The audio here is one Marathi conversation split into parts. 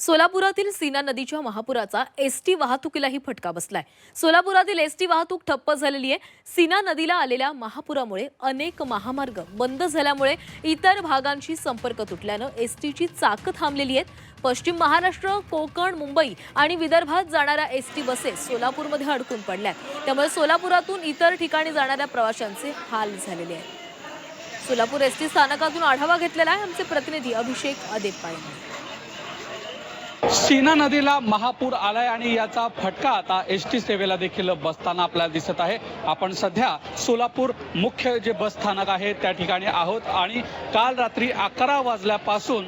सोलापुरातील सीना नदीच्या महापुराचा एसटी वाहतुकीलाही फटका बसलाय. सोलापुरातील एसटी वाहतूक ठप्प झालेली आहे. सीना नदीला आलेल्या महापुरामुळे अनेक महामार्ग बंद झाल्यामुळे इतर भागांशी संपर्क तुटल्यानं एसटीची चाकं थांबलेली आहेत. पश्चिम महाराष्ट्र कोकण मुंबई आणि विदर्भात जाणाऱ्या एसटी बसेस सोलापूरमध्ये अडकून पडल्यात. त्यामुळे सोलापुरातून इतर ठिकाणी जाणाऱ्या प्रवाशांचे हाल झालेले आहेत. सोलापूर एसटी स्थानकातून आढावा घेतलेला आहे आमचे प्रतिनिधी अभिषेक अदेपाळे. यांनी सीना नदीला महापूर आलाय आणि याचा फटका आता एस टी सेवेला देखील बसताना आपल्याला दिसत आहे. आपण सध्या सोलापूर मुख्य जे बस स्थानक आहे त्या ठिकाणी आहोत आणि काल रात्री अकरा वाजल्यापासून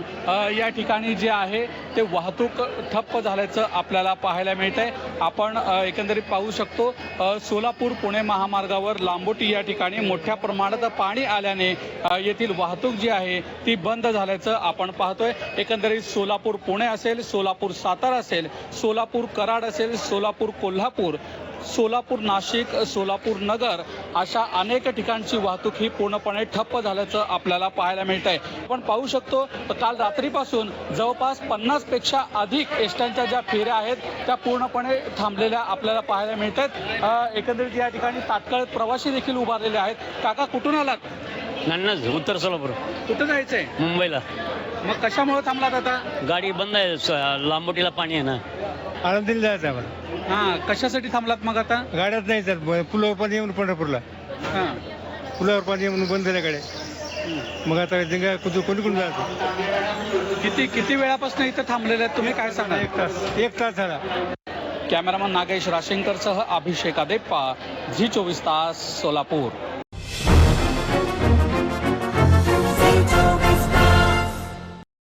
या ठिकाणी जे आहे ते वाहतूक ठप्प झाल्याचं आपल्याला पाहायला मिळतंय. आपण एकंदरीत पाहू शकतो सोलापूर पुणे महामार्गावर लांबोटी या ठिकाणी मोठ्या प्रमाणात पाणी आल्याने येथील वाहतूक जी आहे ती बंद झाल्याचं आपण पाहतोय. एकंदरीत सोलापूर पुणे असेल सोलापूर सातारा असेल सोलापूर कराड असेल सोलापूर कोल्हापूर सोलापूर नाशिक सोलापूर नगर अशा अनेक ठिकाणची वाहतूक ही पूर्णपणे ठप्प झाल्याचं आपल्याला पाहायला मिळत आहे आपण पाहू शकतो काल रात्रीपासून जवळपास पन्नासपेक्षा अधिक एसट्यांच्या ज्या फेऱ्या आहेत त्या पूर्णपणे थांबलेल्या आपल्याला पाहायला मिळत आहेत एकंदरीत या ठिकाणी तात्काळ प्रवासी देखील उभारलेले आहेत. काका कुठून आलात? नन्नज उत्तर सोलापूर कुठं जायचंय मुंबईला. मग कशामुळे थांबलात आता? गाडी बंद आहे स- लांबोटीला पाणी आहे ना. आळंदीला जायचं आहे आम्हाला. हा कशासाठी थांबलात मग आता? गाड्यात नाही सर पुलावर पाणी येऊन पंढरपूरला. हा. पुलावर पाणी येऊन बंद झाल्या गाड्या. मग आता जिंगा कुठं कोणी कोणी जायचं? किती किती वेळापासून इथं थांबलेले आहेत तुम्ही? काय सांगा एक तास. एक तास झाला. कॅमेरामन नागेश राशेंकरसह अभिषेक अदेप्पा झी चोवीस तास सोलापूर.